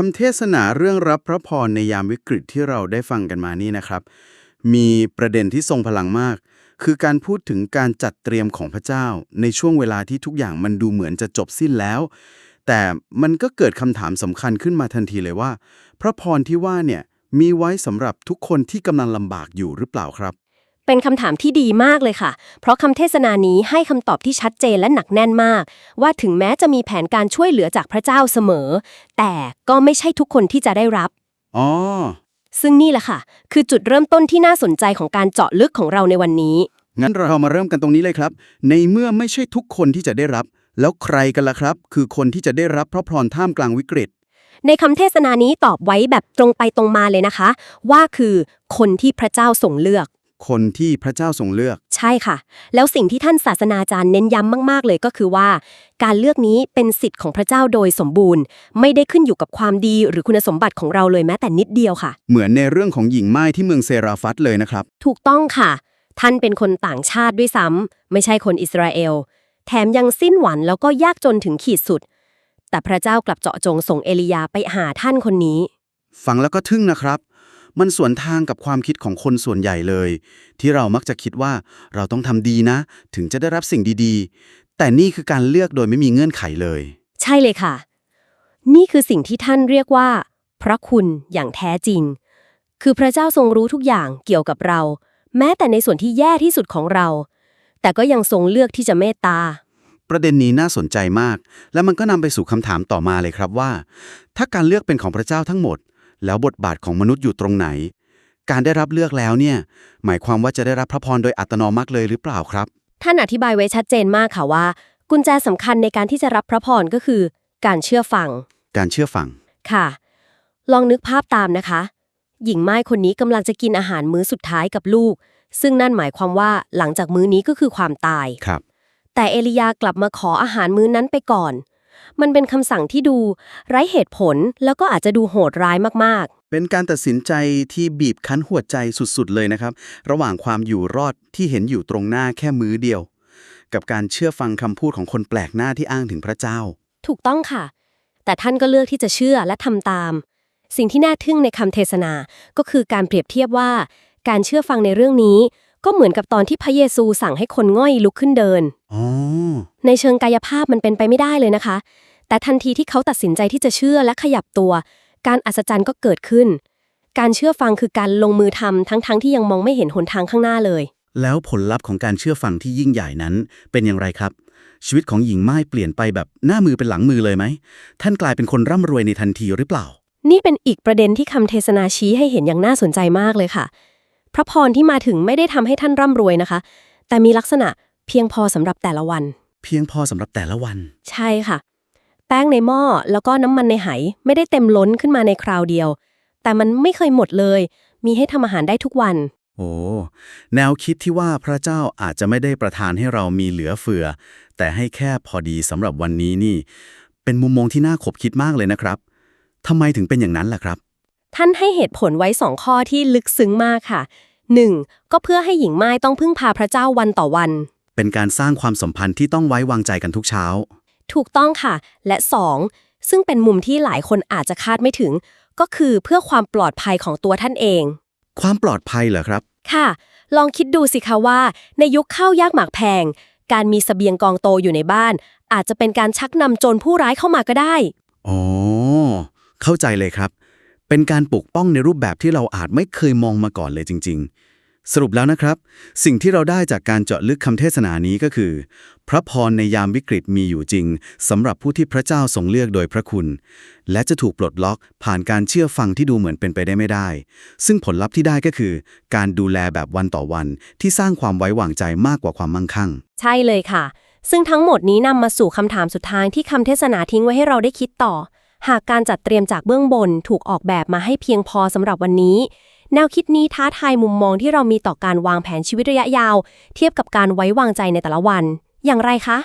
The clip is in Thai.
คำเทศนาเรื่องรับพระพรในยามวิกฤตที่เราได้ฟังกันมานี่นะครับ มีประเด็นที่ทรงพลังมาก คือการพูดถึงการจัดเตรียมของพระเจ้า ในช่วงเวลาที่ทุกอย่างมันดูเหมือนจะจบสิ้นแล้ว แต่มันก็เกิดคำถามสำคัญขึ้นมาทันทีเลยว่า พระพรที่ว่าเนี่ยมีไว้สำหรับทุกคนที่กำลังลำบากอยู่หรือเปล่าครับ เป็นคำถามที่ดีมากเลยค่ะ เพราะคำเทศนานี้ให้คำตอบที่ชัดเจนและหนักแน่นมาก ว่าถึงแม้จะมีแผนการช่วยเหลือจากพระเจ้าเสมอ แต่ก็ไม่ใช่ทุกคนที่จะได้รับ อ๋อ ซึ่งนี่แหละค่ะ คือจุดเริ่มต้นที่น่าสนใจของการเจาะลึกของเราในวันนี้ งั้นเรามาเริ่มกันตรงนี้เลยครับ ในเมื่อไม่ใช่ทุกคนที่จะได้รับ แล้วใครกันล่ะครับ คือคนที่จะได้รับพระพรท่ามกลางวิกฤต ในคำเทศนานี้ตอบไว้แบบตรงไปตรงมาเลยนะคะ ว่าคือคนที่พระเจ้าทรงเลือก คนที่พระเจ้าทรงเลือก ใช่ค่ะ แล้วสิ่งที่ท่านศาสนาจารย์เน้นย้ำมาก ๆ เลยก็คือว่า การเลือกนี้เป็นสิทธิ์ของพระเจ้าโดยสมบูรณ์ ไม่ได้ขึ้นอยู่กับความดีหรือคุณสมบัติของเราเลยแม้แต่นิดเดียวค่ะ เหมือนในเรื่องของหญิงไม้ที่เมืองเซราฟัตเลยนะครับ ถูกต้องค่ะ ท่านเป็นคนต่างชาติด้วยซ้ำไม่ใช่คนอิสราเอล แถมยังสิ้นหวังแล้วก็ยากจนถึงขีดสุด แต่พระเจ้ากลับเจาะจงส่งเอลียาไปหาท่านคนนี้ ฟังแล้วก็ทึ่งนะครับ มันสวนทางกับความคิดของคนส่วนใหญ่เลย ที่เรามักจะคิดว่าเราต้องทำดีนะ ถึงจะได้รับสิ่งดีๆ แต่นี่คือการเลือกโดยไม่มีเงื่อนไขเลย ใช่เลยค่ะ นี่คือสิ่งที่ท่านเรียกว่า พระคุณอย่างแท้จริง คือพระเจ้าทรงรู้ทุกอย่างเกี่ยวกับเรา แม้แต่ในส่วนที่แย่ที่สุดของเรา แต่ก็ยังทรงเลือกที่จะเมตตาประเด็นนี้น่าสนใจมาก และมันก็นำไปสู่คำถามต่อมาเลยครับว่า ถ้าการเลือกเป็นของพระเจ้าทั้งหมด แล้วบทบาทของมนุษย์อยู่ตรงไหน การได้รับเลือกแล้วเนี่ย หมายความว่าจะได้รับพระพรโดยอัตโนมัติเลยหรือเปล่าครับ ท่านอธิบายไว้ชัดเจนมากค่ะว่า กุญแจสำคัญในการที่จะรับพระพรก็คือ การเชื่อฟัง การเชื่อฟังค่ะ ลองนึกภาพตามนะคะ หญิงไม้คนนี้กำลังจะกินอาหารมื้อสุดท้ายกับลูก ซึ่งนั่นหมายความว่าหลังจากมื้อนี้ก็คือความตายครับ แต่เอลียากลับมาขออาหารมื้อนั้นไปก่อน มันเป็นคำสั่งที่ดูไร้เหตุผลแล้วก็อาจจะดูโหดร้ายมากเป็นการตัดสินใจที่บีบคั้นหัวใจสุดๆ เลยนะครับ ระหว่างความอยู่รอดที่เห็นอยู่ตรงหน้าแค่มื้อเดียว กับการเชื่อฟังคำพูดของคนแปลกหน้าที่อ้างถึงพระเจ้าๆถูกต้องค่ะ แต่ท่านก็เลือกที่จะเชื่อและทำตาม สิ่งที่น่าทึ่งในคำเทศนาก็คือการเปรียบเทียบว่า การเชื่อฟังในเรื่องนี้ ก็เหมือนกับตอนที่พระเยซูสั่งให้คนง่อยลุกขึ้นเดินอ๋อในเชิงกายภาพมันเป็นไปไม่ได้เลยนะคะ แต่ทันทีที่เขาตัดสินใจที่จะเชื่อและขยับตัว การอัศจรรย์ก็เกิดขึ้น การเชื่อฟังคือการลงมือทำทั้งๆที่ยังมองไม่เห็นหนทางข้างหน้าเลย แล้วผลลัพธ์ของการเชื่อฟังที่ยิ่งใหญ่นั้นเป็นอย่างไรครับ ชีวิตของหญิงไม้เปลี่ยนไปแบบหน้ามือเป็นหลังมือเลยไหม ท่านกลายเป็นคนร่ำรวยในทันทีหรือเปล่า นี่เป็นอีกประเด็นที่คำเทศนาชี้ให้เห็นอย่างน่าสนใจมากเลยค่ะ พระพรที่มาถึงไม่ได้ทำให้ท่านร่ำรวยนะคะ แต่มีลักษณะเพียงพอสำหรับแต่ละวัน เพียงพอสำหรับแต่ละวัน ใช่ค่ะ แป้งในหม้อแล้วก็น้ำมันในไหไม่ได้เต็มล้นขึ้นมาในคราวเดียว แต่มันไม่เคยหมดเลย มีให้ทำอาหารได้ทุกวัน โอ้แนวคิดที่ว่าพระเจ้าอาจจะไม่ได้ประทานให้เรามีเหลือเฟือ แต่ให้แค่พอดีสำหรับวันนี้นี่ เป็นมุมมองที่น่าขบคิดมากเลยนะครับทำไมถึงเป็นอย่างนั้นล่ะครับ ท่านให้เหตุผลไว้สองข้อที่ลึกซึ้งมากค่ะ 1. ก็เพื่อให้หญิงไม้ต้องพึ่งพาพระเจ้าวันต่อวัน เป็นการสร้างความสัมพันธ์ที่ต้องไว้วางใจกันทุกเช้า ถูกต้องค่ะ และ 2. ซึ่งเป็นมุมที่หลายคนอาจจะคาดไม่ถึง ก็คือเพื่อความปลอดภัยของตัวท่านเอง ความปลอดภัยเหรอครับ ค่ะ ลองคิดดูสิคะว่า ในยุคข้าวยากหมากแพง การมีเสบียงกองโตอยู่ในบ้าน อาจจะเป็นการชักนำโจรผู้ร้ายเข้ามาก็ได้ อ๋อ เข้าใจเลยครับ เป็นการปกป้องในรูปแบบที่เราอาจไม่เคยมองมาก่อนเลยจริง ๆ สรุปแล้วนะครับ สิ่งที่เราได้จากการเจาะลึกคำเทศนานี้ก็คือ พระพรในยามวิกฤตมีอยู่จริงสำหรับผู้ที่พระเจ้าทรงเลือกโดยพระคุณ และจะถูกปลดล็อกผ่านการเชื่อฟังที่ดูเหมือนเป็นไปได้ไม่ได้ ซึ่งผลลัพธ์ที่ได้ก็คือ การดูแลแบบวันต่อวันที่สร้างความไว้วางใจมากกว่าความมั่งคั่ง ใช่เลยค่ะ ซึ่งทั้งหมดนี้นำมาสู่คำถามสุดท้ายที่คำเทศนาทิ้งไว้ให้เราได้คิดต่อ หากการจัดเตรียมจากเบื้องบนถูกออกแบบมาให้เพียงพอสำหรับวันนี้ แนวคิดนี้ท้าทายมุมมองที่เรามีต่อการวางแผนชีวิตระยะยาว เทียบกับการไว้วางใจในแต่ละวัน อย่างไรคะ